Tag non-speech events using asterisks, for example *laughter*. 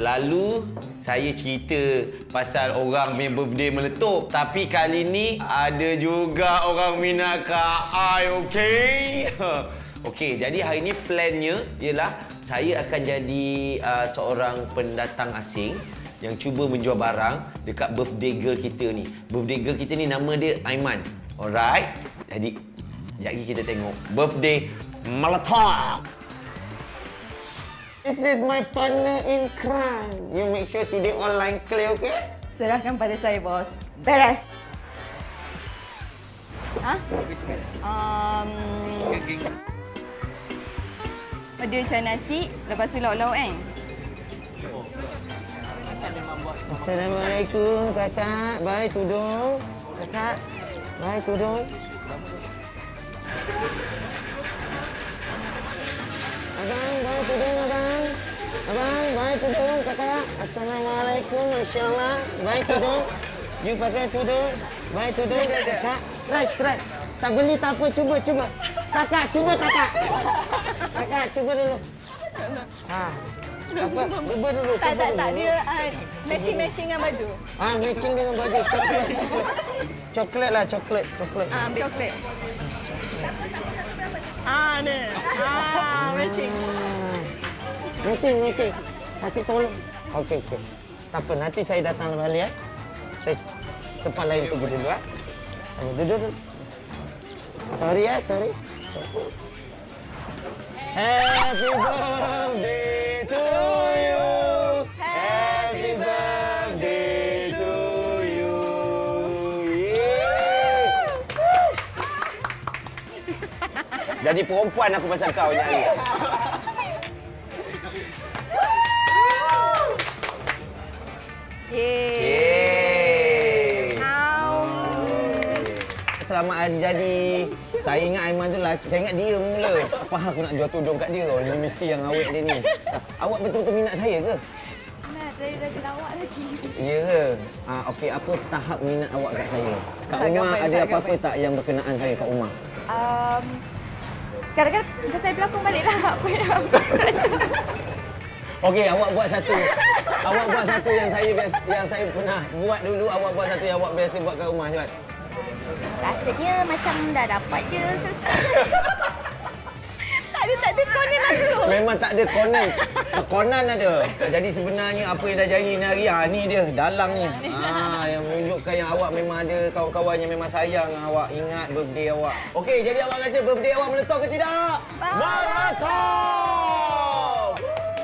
Selalu saya cerita pasal orang punya birthday meletup. Tapi kali ni ada juga orang minat Kak okey? *laughs* okey, jadi hari ni plannya ialah saya akan jadi uh, seorang pendatang asing yang cuba menjual barang dekat birthday girl kita ni. Birthday girl kita ni nama dia Aiman. Alright? Jadi, sekejap lagi kita tengok birthday meletup. This is my partner in crime. You make sure today online clear, okay? Serahkan pada saya, bos. Beres. Ha? Um, ada macam nasi, lepas tu lauk-lauk kan? Assalamualaikum, kakak. Bye, tudung. Kakak. Bye, tudung. Abang, bye, tudung, abang. Bye, tudung, kakak. Assalamualaikum, Masya Allah. Bye, tudung. You pakai tudung. Bye, tudung, kakak. Try, try. Tak beli tak apa, cuba, cuba. Kakak, cuba, kakak. Kakak, cuba dulu. Ha. Apa? Cuba dulu, Tak, tak, tak. Dia uh, matching-matching dengan baju. Ah, matching dengan baju. Coklat, coklat. Coklat lah, coklat, coklat. Ah, coklat. Ah, ni. Ah, matching. Matching, matching. Kasih tolong. Okey, okey. Tak apa, nanti saya datang balik ya. Saya tempat lain pergi dulu ya. Kamu duduk. Sorry ya, sorry. Happy birthday to you. Happy birthday to you. Jadi perempuan aku pasal kau nyanyi. Selamat hari jadi. Saya ingat Aiman tu lelaki. Saya ingat dia mula. Apa aku nak jual tudung kat dia? Ini mesti yang awet dia ni. Awak betul-betul minat saya ke? nah, saya dah lawak lagi. Ya ke? Ah, Okey, apa tahap minat awak kat saya? Kat Tak rumah gapai, ada apa-apa tak yang berkenaan saya kat rumah? Um, kadang-kadang macam saya berlakon balik lah apa yang Okey, awak buat satu. awak buat satu yang saya yang saya pernah buat dulu. Awak buat satu yang awak biasa buat kat rumah, cepat. Rasanya macam dah dapat je selesai. *laughs* tak ada, tak ada konen langsung. Memang tak ada konan. Konan ada. Jadi sebenarnya apa yang dah jadi ni hari, ha, ni dia dalang ni. Ha, yang menunjukkan yang awak memang ada kawan-kawan yang memang sayang awak, ingat birthday awak. Okey, jadi awak rasa birthday awak meletup ke tidak? Meletup!